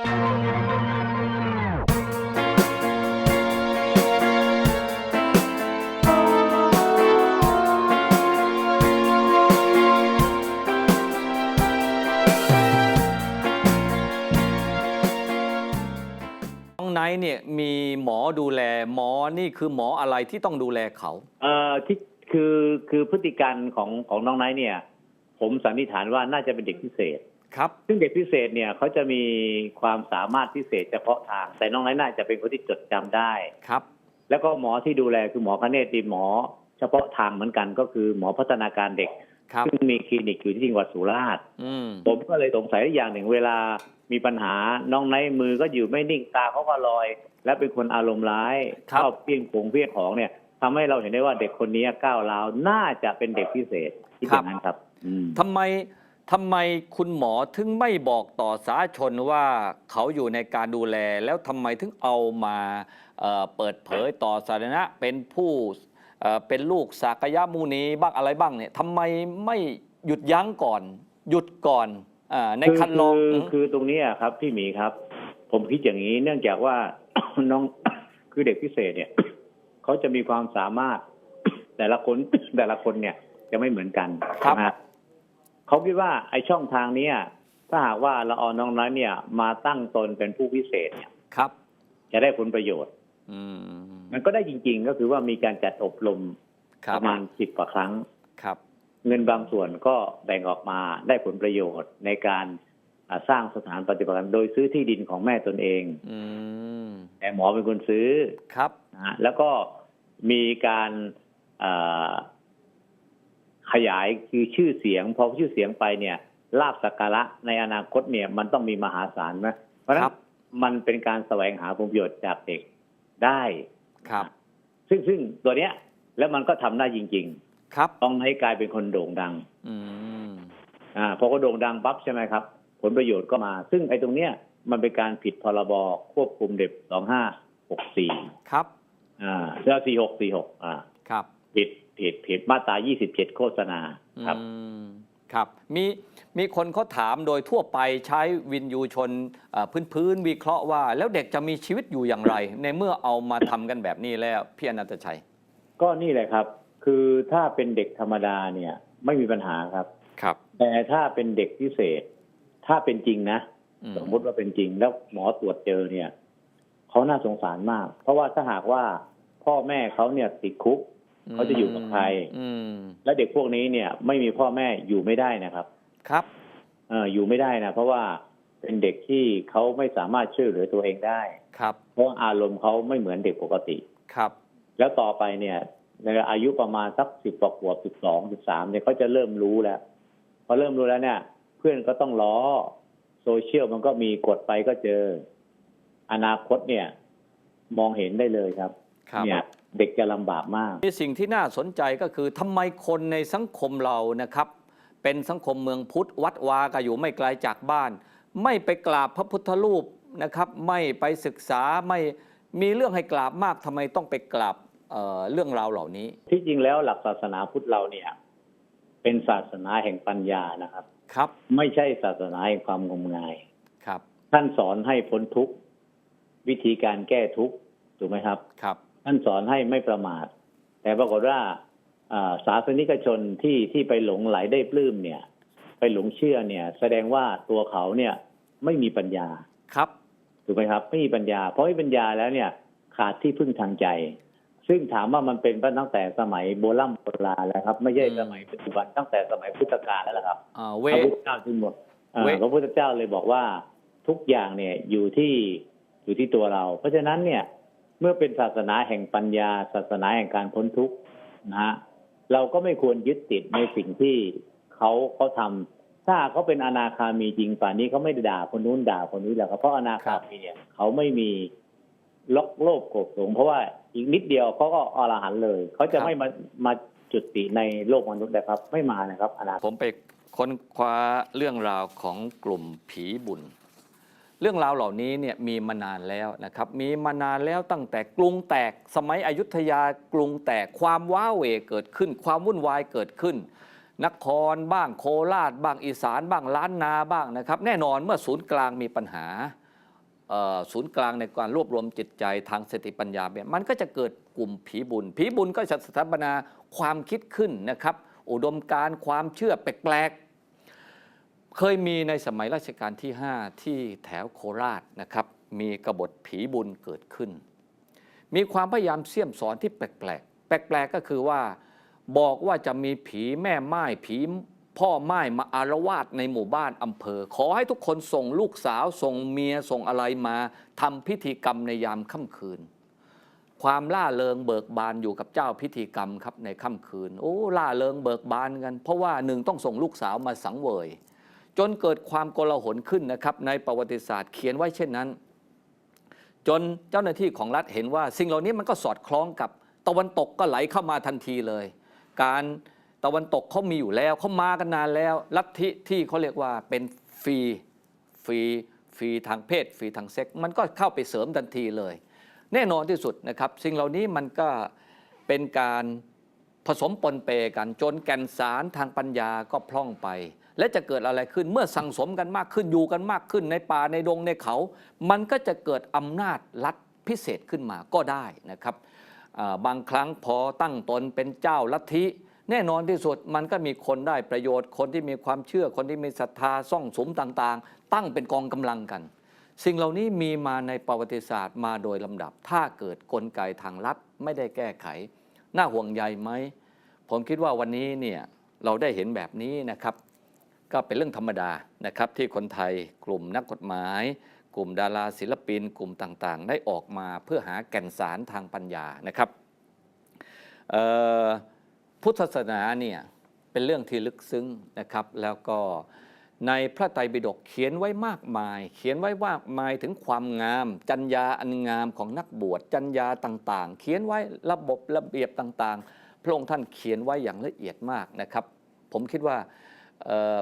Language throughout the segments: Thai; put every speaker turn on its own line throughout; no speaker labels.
น้องไนท์เนี่ยมีหมอดูแลหมอนี่คือหมออะไรที่ต้องดูแลเขา
เอ่อที่คือคือพฤติการของของน้องไนท์เนี่ย ผมสันนิษฐานว่าน่าจะเป็นเด็กพิเศษ
ครับ
ซึ่งเด็กพิเศษเนี่ยเขาจะมีความสามารถพิเศษเฉพาะทาง แต่น้องไนท์น่าจะเป็นคนที่จดจำได้
ครับ
แล้วก็หมอที่ดูแลคือหมอคเนตดีหมอ เฉพาะทางเหมือนกันก็คือหมอพัฒนาการเด็ก
ครับ
ซึ่งมีคลินิกอยู่ที่จังหวัดสุราษฎร์
อืม
ผมก็เลยสงสัยอย่างหนึ่งเวลามีปัญหาน้องไนท์มือก็อยู่ไม่นิ่งตาเขาก็ลอย และเป็นคนอารมณ์ร้าย
ครับ
ชอบเพี้ยงผงเพี้ยงของเนี่ยทำให้เราเห็นได้ว่าเด็กคนนี้ก้าวร้าวน่าจะเป็นเด็กพิเศษที่อย่างนั้นครับอืม
ทำไม ทำไมคุณหมอถึงไม่บอกต่อสาธารณชนว่าเขาอยู่ในการดูแล แล้วทำไมถึงเอามาเอ่อเปิดเผยต่อสาธารณะเป็นผู้เอ่อเป็นลูกสากยมูนีบ้างอะไรบ้างเนี่ยทำไมไม่หยุดยั้งก่อน หยุดก่อนอาในคันลอง
คือ
ม
คือตรงเนี้ยครับพี่หมีครับ ผมคิดอย่างนี้เนื่องจากว่า น้อง คือเด็กพิเศษเนี่ย เขาจะมีความสามารถ แต่ละคนแต่ละคนเนี่ยจะไม่เหมือนกัน
ครับ
นะฮะ เขาคิดว่าไอ้ช่องทางเนี้ยถ้าหากว่าเราเอาน้องน้อยเนี่ย มาตั้งตนเป็นผู้พิเศษเนี่ย
ครับ
จะได้ผลประโยชน์
อืม
มันก็ได้จริง ๆ ก็คือว่ามีการจัดอบรม
ครั
ป
บ
ระมาณสิบกว่าครั้ง
ครับ
เงินบางส่วนก็แบ่งออกมาได้ผลประโยชน์ในการอ่าสร้างสถานปฏิบัติการโดยซื้อที่ดินของแม่ตนเอง
อืม
แต่หมอเป็นคนซื้อ
ครับ
นะฮะแล้วก็มีการอ่า ขยายคือชื่อเสียงพอชื่อเสียงไปเนี่ยลาบสักการะในอนาคตเนี่ยมันต้องมีมหาศาลไหมเพราะฉะนั้
ครั
น
บ
มันเป็นการแสวงหาผลประโยชน์จากเด็กได้
ครับ
ซึ่งซึ่งตัวเนี้ย แล้วมันก็ทำได้จริง
ครับ
ๆต้องให้กลายเป็นคนโด่งดัง
อืม
อ่าพอเขาโด่งดังปั๊บใช่ไหมครับ ผลประโยชน์ก็มา ซึ่งไอ้ตรงเนี้ยมันเป็นการผิดพรบควบคุมเด็กสองห้าหกสี่
ครับ
อ่าแล้วสี่หกสี่หกอ่า
ครับ
ผิด ผิดผิดมาตรายี่สิบเจ็ดโฆษณาครับ
อืมครับมีมีคนเขาถามโดยทั่วไปใช้วินยูชนเอ่อพื้นพื้นๆวิเคราะห์ว่า แล้วเด็กจะมีชีวิตอยู่อย่างไร ในเมื่อเอามาทำกันแบบนี้แล้วพี่อนันตชัย
ก็นี่แหละครับ คือถ้าเป็นเด็กธรรมดาเนี่ยไม่มีปัญหาครับ
ครับ
แต่ถ้าเป็นเด็กพิเศษ ถ้าเป็นจริงนะ
อืม
สมมติว่าเป็นจริงแล้วหมอตรวจเจอเนี่ยเขาน่าสงสารมาก เพราะว่าถ้าหากว่าพ่อแม่เขาเนี่ยติดคุก เขาจะอยู่กับใคร
อืม
และเด็กพวกนี้เนี่ย ไม่มีพ่อแม่อยู่ไม่ได้นะครับ
ครับ
เอออยู่ไม่ได้นะเพราะว่าเป็นเด็กที่เขาไม่สามารถช่วยเหลือตัวเองได้
ครับ
เพราะอารมณ์เขาไม่เหมือนเด็กปกติ
ครับ
แล้วต่อไปเนี่ยในอายุประมาณสักสิบกว่าขวบสิบสองสิบสามเนี่ยเขาจะเริ่มรู้แล้ว พอเริ่มรู้แล้วเนี่ย เพื่อนก็ต้องล้อโซเชียลมันก็มีกดไปก็เจอ อนาคตเนี่ย มองเห็นได้เลยครับ
ครับ
เนี่ย เด็กจะลำบากมาก
มีสิ่งที่น่าสนใจก็คือทำไมคนในสังคมเรานะครับ เป็นสังคมเมืองพุทธวัดวาก็อยู่ไม่ไกลจากบ้าน ไม่ไปกราบพระพุทธรูปนะครับ ไม่ไปศึกษาไม่มีเรื่องให้กราบมากทำไมต้องไปกราบเอ่อเรื่องราวเหล่านี้
ที่จริงแล้วหลักศาสนาพุทธเราเนี่ย เป็นศาสนาแห่งปัญญานะครับ
ครับ
ไม่ใช่ศาสนาแห่งความงมงาย
ครับ
ท่านสอนให้พ้นทุกข์วิธีการแก้ทุกข์ถูกไหมครับ
ครับ
ท่านสอนให้ไม่ประมาท แต่ปรากฏว่าอ่าศาสนิกชนที่ที่ไปหลงไหลได้ปลื้มเนี่ย ไปหลงเชื่อเนี่ย แสดงว่าตัวเขาเนี่ยไม่มีปัญญา
ครับ
ถูกไหมครับไม่มีปัญญา เพราะไม่มีปัญญาแล้วเนี่ย ขาดที่พึ่งทางใจ ซึ่งถามว่ามันเป็นมาตั้งแต่สมัยโบราณโบราณแล้วครับ ไม่ใช่สมัยปัจจุบันตั้งแต่สมัยพุทธกาลแล้วล่ะครับ
อ่าเว
พระพุทธเจ้าที่หมดเอ่อ
เว้ย
พระพุทธเจ้าเลยบอกว่าทุกอย่างเนี่ยอยู่ที่อยู่ที่ตัวเรา เพราะฉะนั้นเนี่ย เมื่อเป็นศาสนาแห่งปัญญา ศาสนาแห่งการพ้นทุกข์นะฮะเราก็ไม่ควรยึดติดในสิ่งที่เขาเขาทำถ้าเขาเป็นอนาคามีจริงป่านนี้เขาไม่ได้ด่าคนนู้นด่าคนนี้แหละครับเพราะอนาคามีเนี่ยเขาไม่มีล็อกโลภโกรธหลงเพราะว่าอีกนิดเดียวเขาก็อรหันต์เลยเขาจะไม่มามาจุติในโลกมนุษย์นะครับ ไม่มานะครับอนาคต
ผมไปค้นคว้าเรื่องราวของกลุ่มผีบุญ เรื่องราวเหล่านี้เนี่ยมีมานานแล้วนะครับ มีมานานแล้วตั้งแต่กรุงแตกสมัยอยุธยากรุงแตกความว้าเหวเกิดขึ้น ความวุ่นวายเกิดขึ้น นครบ้างโคราช บ้างอีสาน บ้างล้านนาบ้างนะครับ แน่นอนเมื่อศูนย์กลางมีปัญหาศูนย์กลางในการรวบรวมจิตใจทางสติปัญญาเนี่ยมันก็จะเกิดกลุ่มผีบุญ ผีบุญก็จะสถาปนาความคิดขึ้นนะครับ อุดมการความเชื่อแปลกๆ เคยมีในสมัยรัชกาลที่ 5 ที่แถวโคราชนะครับ มีกบฏผีบุญเกิดขึ้น มีความพยายามเสี่ยมสอนที่แปลกๆแปลกๆก็คือว่าบอกว่าจะมีผีแม่ไม้ผีพ่อไม้มาอารวาสในหมู่บ้านอำเภอ ขอให้ทุกคนส่งลูกสาว ส่งเมียส่งอะไรมาทำพิธีกรรมในยามค่ำคืน ความล่าเริงเบิกบานอยู่กับเจ้าพิธีกรรมครับในค่ำคืน โอ้ล่าเริงเบิกบานกัน เพราะว่าหนึ่งต้องส่งลูกสาวมาสังเวย จนเกิดความโกลาหลขึ้นนะครับในประวัติศาสตร์เขียนไว้เช่นนั้น จนเจ้าหน้าที่ของรัฐเห็นว่า สิ่งเหล่านี้มันก็สอดคล้องกับตะวันตกก็ไหลเข้ามาทันทีเลย การตะวันตกเขามีอยู่แล้วเขามากันนานแล้วลัทธิที่เขาเรียกว่าเป็นฟรีฟรีฟรีทางเพศฟรีทางเซ็กส์มันก็เข้าไปเสริมทันทีเลย แน่นอนที่สุดนะครับสิ่งเหล่านี้มันก็เป็นการผสมปนเปกันจนแก่นสารทางปัญญาก็พร่องไป และจะเกิดอะไรขึ้นเมื่อสั่งสมกันมากขึ้นอยู่กันมากขึ้นในป่าในดงในเขา มันก็จะเกิดอำนาจรัฐพิเศษขึ้นมาก็ได้นะครับบางครั้งพอตั้งตนเป็นเจ้าลัทธิแน่นอนที่สุดมันก็มีคนได้ประโยชน์ คนที่มีความเชื่อคนที่มีศรัทธาซ่องสมต่างๆ ตั้งเป็นกองกำลังกัน สิ่งเหล่านี้มีมาในประวัติศาสตร์มาโดยลำดับ ถ้าเกิดกลไกทางรัฐไม่ได้แก้ไข น่าห่วงใยไหม ผมคิดว่าวันนี้เนี่ยเราได้เห็นแบบนี้นะครับ ก็เป็นเรื่องธรรมดานะครับที่คนไทยกลุ่มนักกฎหมาย กลุ่มดาราศิลปิน กลุ่มต่างๆ ได้ออกมาเพื่อหาแก่นสารทางปัญญานะครับพุทธศาสนาเนี่ยเป็นเรื่องที่ลึกซึ้งนะครับ แล้วก็ในพระไตรปิฎกเขียนไว้มากมาย เขียนไว้มากมายถึงความงาม จัญญาอันงามของนักบวชจัญญาต่างๆ เขียนไว้ระบบระเบียบต่างๆ พระองค์ท่านเขียนไว้อย่างละเอียดมากนะครับ ผมคิดว่า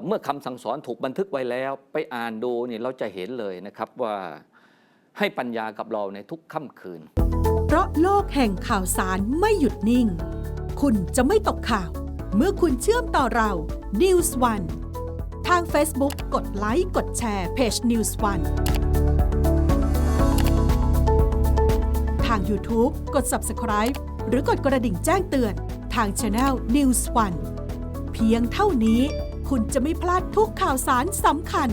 เมื่อคำสั่งสอนถูกบันทึกไว้แล้ว ไปอ่านดูนี่เราจะเห็นเลยนะครับว่าให้ปัญญากับเราในทุกค่ำคืน
เพราะโลกแห่งข่าวสารไม่หยุดนิ่ง คุณจะไม่ตกข่าว เมื่อคุณเชื่อมต่อเรา News One ทาง Facebook กดไลค์ กดแชร์เพจ News One ทาง YouTube กด Subscribe หรือกดกระดิ่งแจ้งเตือนทาง Channel News One เพียงเท่านี้ คุณจะไม่พลาดทุกข่าวสารสำคัญ